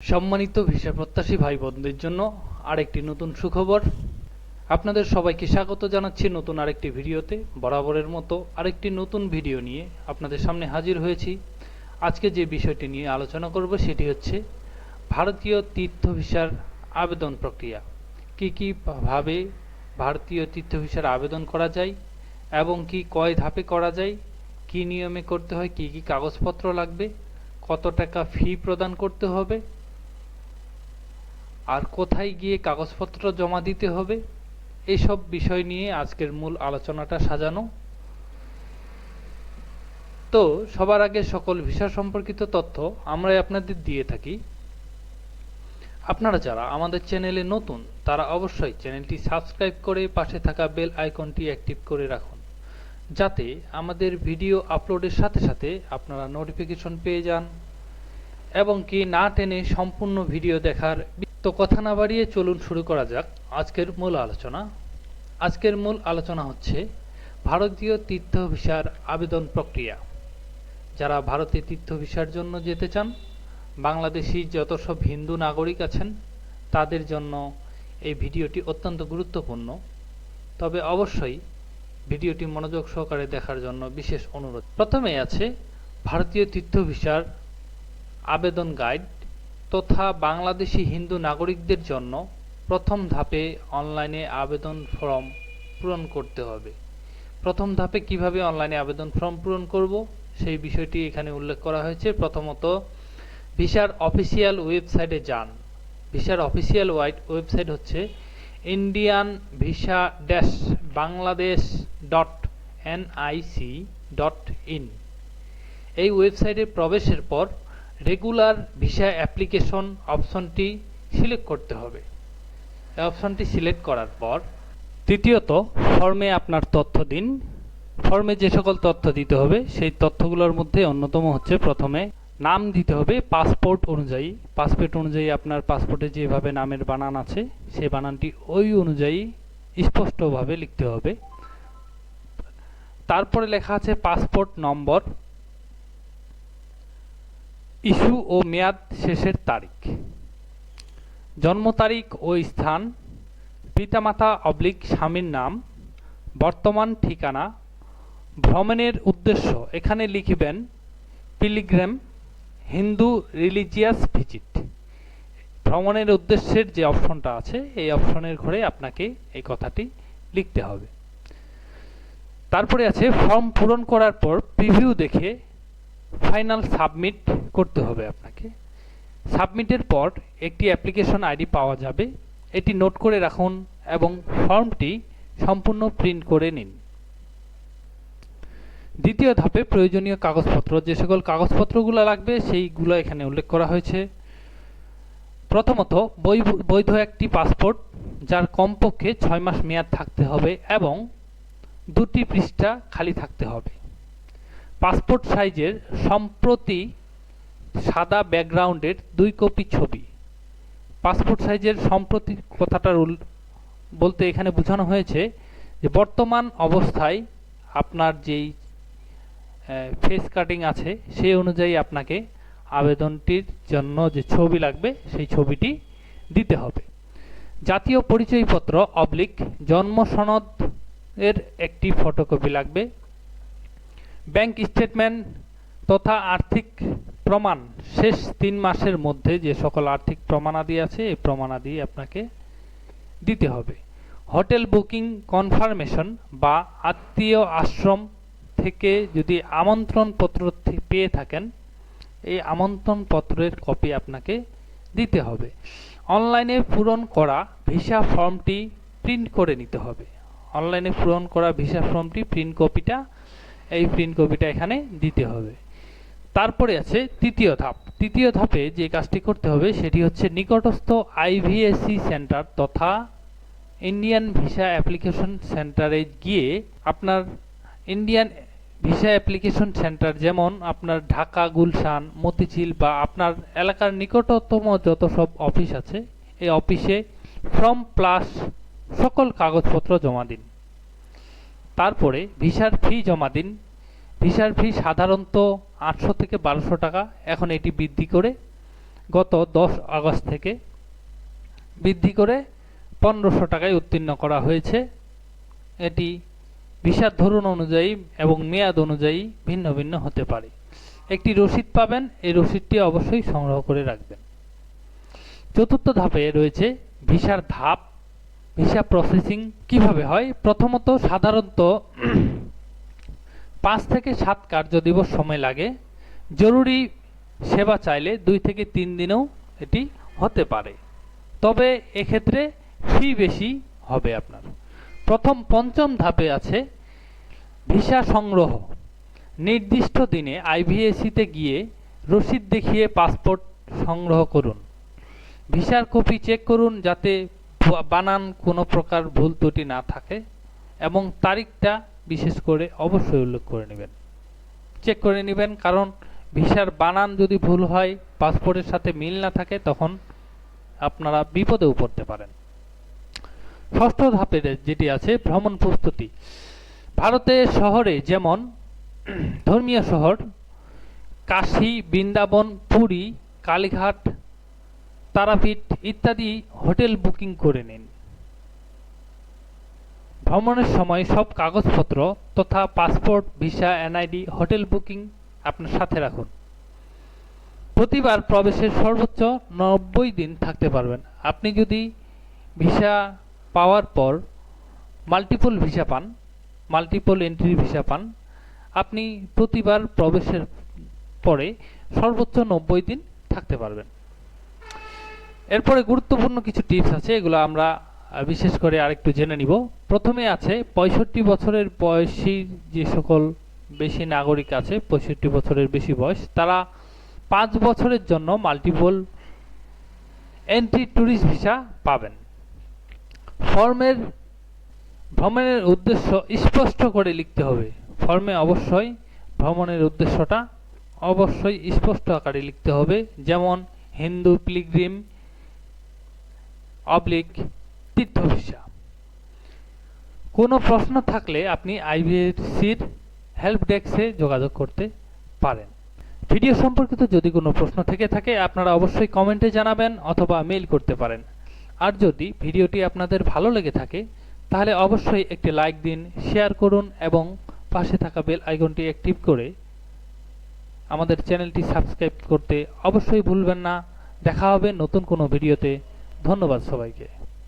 সম্মানিত ভিসা প্রত্যাশী ভাই বোনদের জন্য আরেকটি নতুন সুখবর। আপনাদের সবাইকে স্বাগত জানাচ্ছি নতুন আরেকটি ভিডিওতে। বরাবরের মতো আরেকটি নতুন ভিডিও নিয়ে আপনাদের সামনে হাজির হয়েছি। আজকে যে বিষয়টি নিয়ে আলোচনা করব সেটি হচ্ছে ভারতীয় তীর্থ ভিসার আবেদন প্রক্রিয়া। কি কি ভাবে ভারতীয় তীর্থ ভিসার আবেদন করা যায় এবং কি কয় ধাপে করা যায়, কি নিয়মে করতে হয়, কি কি কাগজপত্র লাগবে, কত টাকা ফি প্রদান করতে হবে আর কোথায় গিয়ে কাগজপত্র জমা দিতে হবে? এসব বিষয় নিয়ে আজকের মূল আলোচনাটা সাজানো। তো, সবার আগে সকল ভিসা সম্পর্কিত তথ্য আমরাই আপনাদের দিয়ে থাকি। আপনারা যারা আমাদের চ্যানেলে নতুন, তারা অবশ্যই চ্যানেলটি সাবস্ক্রাইব করে পাশে থাকা বেল আইকনটি অ্যাক্টিভ করে রাখুন। যাতে আমাদের ভিডিও আপলোডের সাথে সাথে আপনারা নোটিফিকেশন পেয়ে যান। এবং কি না টেনে সম্পূর্ণ ভিডিও দেখার তো কথা না বাড়িয়ে চলুন শুরু করা যাক আজকের মূল আলোচনা। আজকের মূল আলোচনা হচ্ছে ভারতীয় তীর্থ ভিসার আবেদন প্রক্রিয়া। যারা ভারতে তীর্থ ভিসার জন্য যেতে চান, বাংলাদেশি যত সব হিন্দু নাগরিক আছেন, তাদের জন্য এই ভিডিওটি অত্যন্ত গুরুত্বপূর্ণ। তবে অবশ্যই ভিডিওটি মনোযোগ সহকারে দেখার জন্য বিশেষ অনুরোধ। প্রথমে আছে ভারতীয় তীর্থ ভিসার আবেদন গাইড। তথা বাংলাদেশি হিন্দু নাগরিকদের জন্য প্রথম ধাপে অনলাইনে আবেদন ফর্ম পূরণ করতে হবে। প্রথম ধাপে কীভাবে অনলাইনে আবেদন ফর্ম পূরণ করব, সেই বিষয়টি এখানে উল্লেখ করা হয়েছে। প্রথমত, ভিসার অফিসিয়াল ওয়েবসাইটে যান। ভিসার অফিসিয়াল ওয়েবসাইট হচ্ছে Indian visa dash Bangladesh dot NIC dot in এই ওয়েবসাইটে প্রবেশের পর রেগুলার ভিসা অ্যাপ্লিকেশন অপশনটি সিলেক্ট করতে হবে। অপশনটি সিলেক্ট করার পর তৃতীয়ত ফর্মে আপনার তথ্য দিন। ফর্মে যে সকল তথ্য দিতে হবে, সেই তথ্যগুলোর মধ্যে অন্যতম হচ্ছে প্রথমে নাম দিতে হবে পাসপোর্ট অনুযায়ী। পাসপোর্ট অনুযায়ী আপনার পাসপোর্টে যেভাবে নামের বানান আছে সেই বানানটি ওই অনুযায়ী স্পষ্টভাবে লিখতে হবে। তারপরে লেখা আছে পাসপোর্ট নম্বর ইস্যু ও মেয়াদ শেষের তারিখ। জন্ম তারিখ ও স্থান, পিতামাতা অবলিক স্বামীর নাম, বর্তমান ঠিকানা, ভ্রমণের উদ্দেশ্য, এখানে লিখবেন, পিলিগ্রাম, হিন্দু রিলিজিয়াস ভিজিট। ভ্রমণের উদ্দেশ্যের যে অপশনটা আছে, এই অপশনের ঘরে আপনাকে এই কথাটি লিখতে হবে। তারপরে আছে, ফর্ম পূরণ করার পর প্রিভিউ দেখে ফাইনাল সাবমিট করতে হবে আপনাকে। সাবমিটের পর একটি অ্যাপ্লিকেশন আইডি পাওয়া যাবে। এটি নোট করে রাখুন এবং ফর্মটি সম্পূর্ণ প্রিন্ট করে নিন। দ্বিতীয় ধাপে প্রয়োজনীয় কাগজপত্র, যে সকল কাগজপত্রগুলো লাগবে সেইগুলো এখানে উল্লেখ করা হয়েছে। প্রথমত বৈধ একটি পাসপোর্ট, যার কমপক্ষে ছয় মাস মেয়াদ থাকতে হবে এবং দুটি পৃষ্ঠা খালি থাকতে হবে। পাসপোর্ট সাইজের সম্প্রতি সাদা ব্যাকগ্রাউন্ডের দুই কপি ছবি। পাসপোর্ট সাইজের সম্প্রতি কথাটার বলতে এখানে বোঝানো হয়েছে যে বর্তমান অবস্থায় আপনার যেই ফেস কাটিং আছে, সেই অনুযায়ী আপনাকে আবেদনটির জন্য যে ছবি লাগবে, সেই ছবিটি দিতে হবে। জাতীয় পরিচয়পত্র অবলিক, জন্ম সনদ এর একটি ফটোকপি লাগবে ব্যাংক স্টেটমেন্ট তথা আর্থিক প্রমাণ শেষ তিন মাসের মধ্যে যে সকল আর্থিক প্রমাণাদি আছে, এই প্রমাণাদি আপনাকে দিতে হবে। হোটেল বুকিং কনফার্মেশন বা আত্মীয় আশ্রম থেকে যদি আমন্ত্রণ পত্র পেয়ে থাকেন, এই আমন্ত্রণ পত্রের কপি আপনাকে দিতে হবে। অনলাইনে পূরণ করা ভিসা ফর্মটি প্রিন্ট করে নিতে হবে। অনলাইনে পূরণ করা ভিসা ফর্মটি প্রিন্ট কপিটা এই প্রিন্ট কপিটা এখানে দিতে হবে। তারপরে আছে তৃতীয় ধাপ। তৃতীয় ধাপে যে কাজটি করতে হবে, সেটি হচ্ছে নিকটস্থ আইভিএসসি সেন্টার তথা ইন্ডিয়ান ভিসা অ্যাপ্লিকেশন সেন্টারে গিয়ে আপনার ইন্ডিয়ান ভিসা অ্যাপ্লিকেশন সেন্টার যেমন আপনার ঢাকা, গুলশান, মতিঝিল বা আপনার এলাকার নিকটতম যত সব অফিস আছে, এই অফিসে ফর্ম প্লাস সকল কাগজপত্র জমা দিন। তারপরে ভিসার ফি জমা দিন। ভিসার ফি সাধারণত আটশো থেকে বারোশো টাকা। এখন এটি বৃদ্ধি করে গত দশ আগস্ট থেকে বৃদ্ধি করে পনেরোশো টাকায় উত্তীর্ণ করা হয়েছে। এটি ভিসার ধরন অনুযায়ী এবং মেয়াদ অনুযায়ী ভিন্ন ভিন্ন হতে পারে। একটি রসিদ পাবেন, এই রসিদটি অবশ্যই সংগ্রহ করে রাখবেন। চতুর্থ ধাপে রয়েছে ভিসার ধাপ। ভিসা প্রসেসিং কীভাবে হয়? প্রথমত সাধারণত পাঁচ থেকে সাত কার্য দিবস সময় লাগে। জরুরি সেবা চাইলে দুই থেকে তিন দিনেও এটি হতে পারে। তবে এক্ষেত্রে ফি বেশি হবে আপনার। প্রথম পঞ্চম ধাপে আছে ভিসা সংগ্রহ। নির্দিষ্ট দিনে আইভিএসিতে গিয়ে রসিদ দেখিয়ে পাসপোর্ট সংগ্রহ করুন। ভিসার কপি চেক করুন যাতে বানান, কোনো প্রকার ভুল ত্রুটি না থাকে এবং তারিখটা বিশেষ করে অবশ্যই উল্লেখ করে নেবেন। চেক করে নেবেন, কারণ ভিসার বানান যদি ভুল হয়, পাসপোর্টের সাথে মিল না থাকে, তখন আপনারা বিপদেও পড়তে পারেন। ষষ্ঠ ধাপের যেটি আছে, ভ্রমণ প্রস্তুতি। ভারতের শহরে যেমন ধর্মীয় শহর, কাশী, বৃন্দাবন, পুরী, কালীঘাট তারাপীঠ ইত্যাদি হোটেল বুকিং করে নিন। ভ্রমণের সময় সব কাগজপত্র তথা passport, visa, NID, hotel booking আপনার সাথে রাখুন। প্রতিবার প্রবেশের সর্বোচ্চ নব্বই দিন থাকতে পারবেন। আপনি যদি ভিসা পাওয়ার পর মাল্টিপল ভিসা পান, মাল্টিপল এন্ট্রি ভিসা পান, আপনি প্রতিবার প্রবেশের পরে সর্বোচ্চ নব্বই দিন থাকতে পারবেন। এরপরে গুরুত্বপূর্ণ কিছু টিপস আছে, এগুলো আমরা বিশেষ করে আরেকটু জেনে নিব। প্রথমে আছে, পঁয়ষট্টি বছরের বয়সী যে সকল বেশি নাগরিক আছে, পঁয়ষট্টি বছরের বেশি বয়স, তারা পাঁচ বছরের জন্য মাল্টিপল এন্ট্রি ট্যুরিস্ট ভিসা পাবেন। ফর্মের, ভ্রমণের উদ্দেশ্য স্পষ্ট করে লিখতে হবে। ফর্মে অবশ্যই ভ্রমণের উদ্দেশ্যটা অবশ্যই স্পষ্ট আকারে লিখতে হবে। যেমন হিন্দু, পিলগ্রিম অবলিক তীর্থ ভিসা কোনো প্রশ্ন থাকলে আপনি আইবিএসির হেল্প ডেস্কে যোগাযোগ করতে পারেন। ভিডিও সম্পর্কিত যদি কোনো প্রশ্ন থেকে থাকে, আপনারা অবশ্যই কমেন্টে জানাবেন অথবা মেইল করতে পারেন। আর যদি ভিডিওটি আপনাদের ভালো লেগে থাকে, তাহলে অবশ্যই একটি লাইক দিন শেয়ার করুন এবং পাশে থাকা বেল আইকনটি অ্যাক্টিভ করে আমাদের চ্যানেলটি সাবস্ক্রাইব করতে অবশ্যই ভুলবেন না। দেখা হবে নতুন কোনো ভিডিওতে। ধন্যবাদ সবাইকে।